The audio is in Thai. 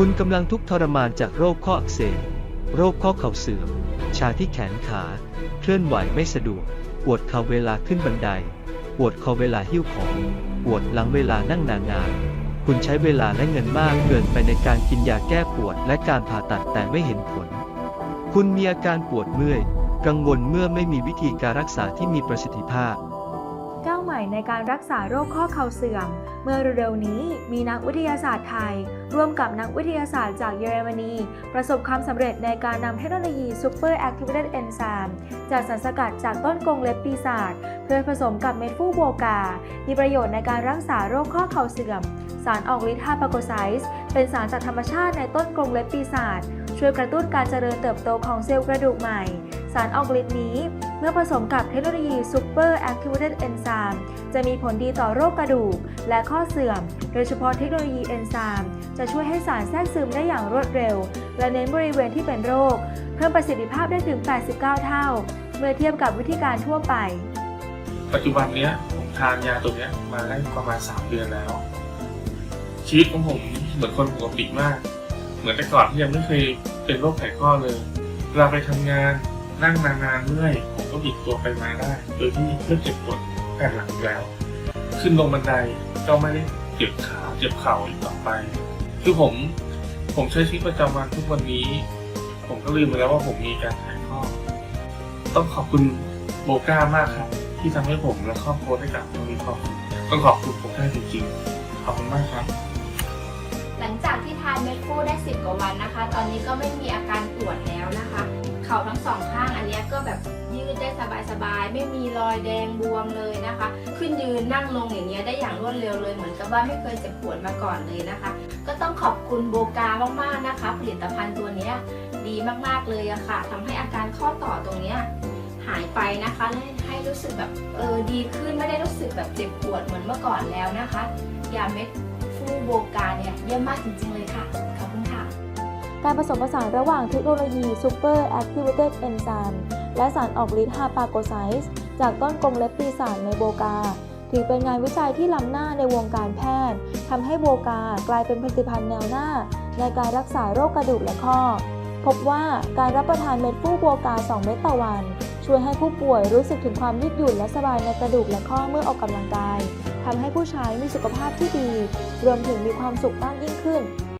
คุณกำลังทุกข์ทรมานจากโรคข้ออักเสบ โรคข้อเข่าเสื่อม ชาที่แขนขา เคลื่อนไหวไม่สะดวก ปวดเข่าเวลาขึ้นบันได ปวดคอเวลาหิ้วของ ปวดหลังเวลานั่งนานๆ คุณใช้เวลาและเงินมากเกินไปในการกินยาแก้ปวดและการผ่าตัดแต่ไม่เห็นผล คุณมีอาการปวดเมื่อย กังวลเมื่อไม่มีวิธีการรักษาที่มีประสิทธิภาพ ใหม่ในการรักษาโรคข้อเข่าเสื่อม เมื่อเร็วๆนี้มีนักวิทยาศาสตร์ไทย ร่วมกับนักวิทยาศาสตร์จากเยอรมนี ประสบความสำเร็จในการนำเทคโนโลยี Super Activated Enzyme จากสารสกัดจากต้นกงเล็บปีศาจเพื่อผสมกับเม็ดฟูโบกา มีประโยชน์ในการรักษาโรคข้อเข่าเสื่อม สารออกฤทธิ์ฮาปาโกไซส์เป็นสารจากธรรมชาติในต้นกงเล็บปีศาจช่วยกระตุ้นการเจริญเติบโตของเซลล์กระดูกใหม่ สารออกฤทธิ์นี้ เมื่อผสมกับเทคโนโลยี Super Activated Enzyme จะมีผลดีต่อโรคกระดูก และข้อเสื่อม โดยเฉพาะเทคโนโลยีเอนไซม์จะช่วยให้สารแทรกซึมได้อย่างรวดเร็ว และเน้นบริเวณที่เป็นโรค เพิ่มประสิทธิภาพได้ถึง 89 เท่า เมื่อเทียบกับวิธีการทั่วไป ปัจจุบันเนี้ยผมทานยาตัวเนี้ยมาได้ประมาณ 3 เดือนแล้ว ชีวิตของผมเหมือนคนปกติมาก เหมือนแต่ก่อนที่ยังไม่เคยเป็นโรคไขข้อเลยเวลาไปทำงาน นั่งนานๆเมื่อยผมก็บิดตัวไปมาได้ โดยที่ไม่เจ็บปวดแผ่นหลังแล้ว ขึ้นลงบันไดก็ไม่ได้เจ็บขาเจ็บเข่าอีกต่อไป คือผมผมใช้ชีวิตประจำวันทุกวันนี้ ผมก็ลืมไปแล้วว่าผมมีการไขข้อต้องขอบคุณโบก้ามากครับ ที่ทำให้ผมและครอบครัวได้กลับมามีความสุขต้องขอบคุณโบก้าจริงๆขอบคุณมากครับ หลังจากที่ทานเม็ดฟูได้10กว่าวันนะคะ ตอนนี้ก็ไม่มีอาการปวดแล้วนะคะ เข่าทั้งสองข้าง นี้ยก็แบบยืดได้สบายๆ ไม่มีรอยแดงบวมเลยนะคะ ขึ้นยืนนั่งลงอย่างเงี้ยได้อย่างรวดเร็วเลยเหมือนกับว่าไม่เคยเจ็บปวดมาก่อนเลยนะคะ ก็ต้องขอบคุณโบกามากๆนะคะ ผลิตภัณฑ์ตัวเนี้ยดีมากๆเลยอะค่ะทำให้อาการข้อต่อตรงเนี้ยหายไปนะคะและให้รู้สึกแบบเออดีขึ้นไม่ได้รู้สึกแบบเจ็บปวดเหมือนเมื่อก่อนแล้วนะคะ ยาเม็ดฟูโบกาเนี่ยเยี่ยมมากจริงๆเลยค่ะขอบคุณค่ะ การผสมผสานระหว่างเทคโนโลยี Super Activated Enzyme และสารออกฤทธิ์ฮาปาโกไซส์จากต้นกรงเล็บปีศาจในโบกา ถือเป็นงานวิจัยที่ล้ำหน้าในวงการแพทย์ทำให้โบกากลายเป็นผลิตภัณฑ์แนวหน้า ในการรักษาโรคกระดูกและข้อ พบว่าการรับประทานเม็ดฟูโบกา 2 เม็ดต่อวัน ช่วยให้ผู้ป่วยรู้สึกถึงความยืดหยุ่นและสบายในกระดูกและข้อเมื่อออกกำลังกายทำให้ผู้ใช้มีสุขภาพที่ดี รวมถึงมีความสุขมากยิ่งขึ้น